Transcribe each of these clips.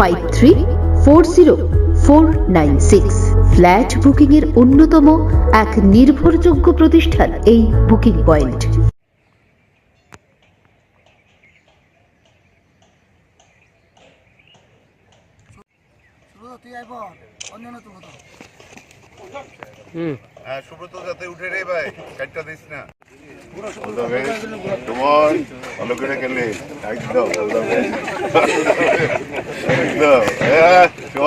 Five three four zero four nine six flat booking এর অন্যতম এক নির্ভরযোগ্য প্রতিষ্ঠান এই বুকিং পয়েন্ট হ্যাঁ সুব্রত যাতে উঠে রে ভাই কাটটা দিস না। তোমার ভালো করে।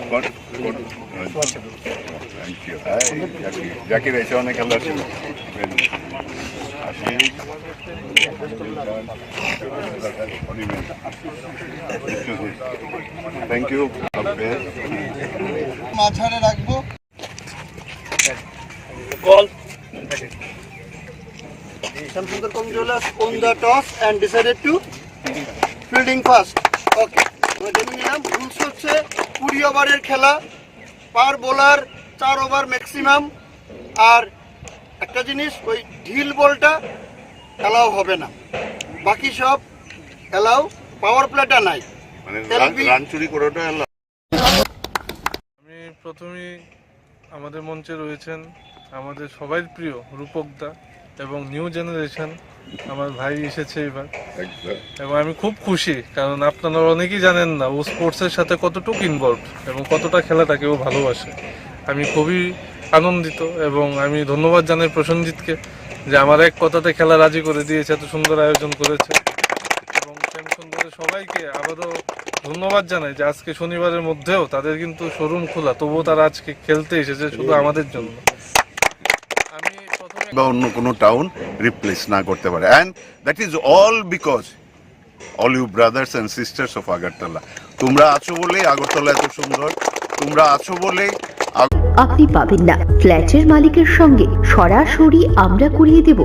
নে ম্যাকডন থ্যাংক ইউ জাকির এসে অনেক খেলা ছিল থ্যাংক ইউ মাঝারে রাখব Samsung Controllers on the toss and decided to fielding first. Okay. কুড়ি ওভারের খেলা পার বোলার চার ওভার ম্যাক্সিমাম আর একটা জিনিস ওই ঢিল বলটা অ্যালাউ হবে না। বাকি সব অ্যালাউ পাওয়ার প্লেটা নাই। মানে LB রান চুরি করাটা আমি প্রথমেই আমাদের মঞ্চে রয়েছেন আমাদের সবাই প্রিয় রূপকদা এবং নিউ জেনারেশন আমার ভাই এসেছে এবার। এবং আমি খুব খুশি, কারণ আপনারা অনেকেই জানেন না, ও স্পোর্টসের সাথে কতটুকু ইনভলভ এবং কতটা খেলাটাকে ও ভালোবাসে। আমি খুবই আনন্দিত এবং আমি ধন্যবাদ জানাই প্রসেনজিৎকে যে আমার এক কথাতে খেলা রাজি করে দিয়েছে, এত সুন্দর আয়োজন করেছে। এবং শ্যাম সুন্দরের সবাইকে আবারও ধন্যবাদ জানাই যে আজকে শনিবারের মধ্যেও তাদের কিন্তু শোরুম খোলা, তবুও তারা আজকে খেলতে এসেছে শুধু আমাদের জন্য। বা অন্য কোনো টাউন রিপ্লেস না করতে পারে। And that is all because all you brothers and sisters of Agartala তোমরা আছো বলেই আগরতলা এত সুন্দর। তোমরা আছো বলেই আপনি পাবেন না। ফ্ল্যাটের মালিকের সঙ্গে সরাসরি আমরা করিয়ে দেব।